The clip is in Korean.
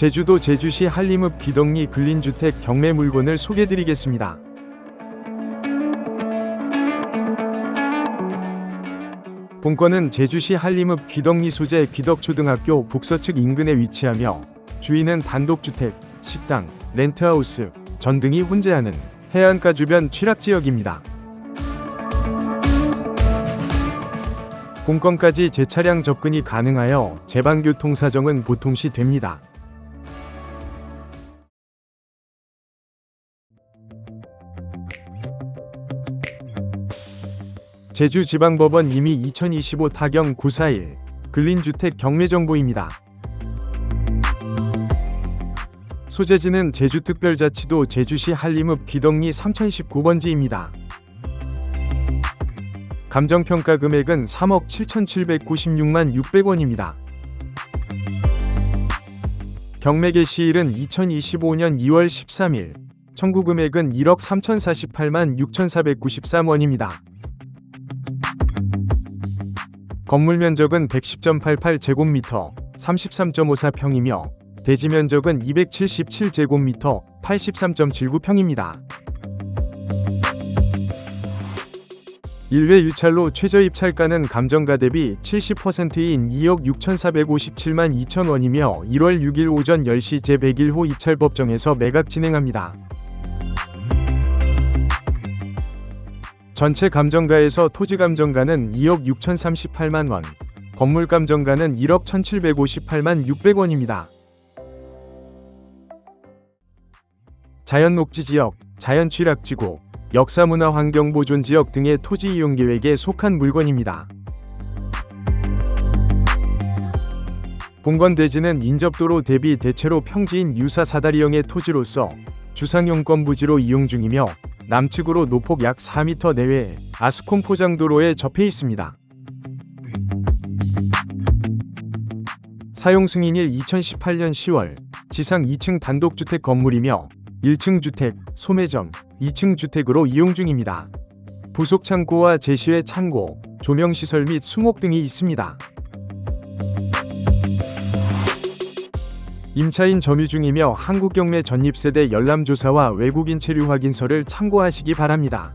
제주도 제주시 한림읍 기덕리 근린주택 경매 물건을 소개드리겠습니다. 본건은 제주시 한림읍 귀덕리 소재 귀덕초등학교 북서측 인근에 위치하며 주인은 단독주택, 식당, 렌트하우스, 전 등이 혼재하는 해안가 주변 취락지역입니다. 본건까지 재차량 접근이 가능하여 제방교통 사정은 보통시 됩니다. 제주지방법원 이미 2025 타경 941 근린주택 경매 정보입니다. 소재지는 제주특별자치도 제주시 한림읍 기덕리 3019번지입니다. 감정평가 금액은 3억 7,796만 600원입니다. 경매 개시일은 2025년 2월 13일, 청구 금액은 1억 3,048만 6,493원입니다. 건물 면적은 110.88제곱미터, 33.54평이며 대지 면적은 277제곱미터, 83.79평입니다. 1회 유찰로 최저 입찰가는 감정가 대비 70%인 2억 6,457만 2천 원이며 1월 6일 오전 10시 제101호 입찰법정에서 매각 진행합니다. 전체 감정가에서 토지 감정가는 2억 6,038만 원, 건물 감정가는 1억 1,758만 600원입니다. 자연 녹지 지역, 자연 취락 지구, 역사문화 환경 보존 지역 등의 토지 이용 계획에 속한 물건입니다. 본건 대지는 인접도로 대비 대체로 평지인 유사 사다리형의 토지로서 주상용권 부지로 이용 중이며 남측으로 노폭 약 4m 내외 아스콘 포장도로에 접해 있습니다. 사용 승인일 2018년 10월 지상 2층 단독주택 건물이며 1층 주택, 소매점, 2층 주택으로 이용 중입니다. 부속 창고와 제시회 창고, 조명 시설 및 수목 등이 있습니다. 임차인 점유 중이며 한국경매 전입세대 열람조사와 외국인 체류 확인서를 참고하시기 바랍니다.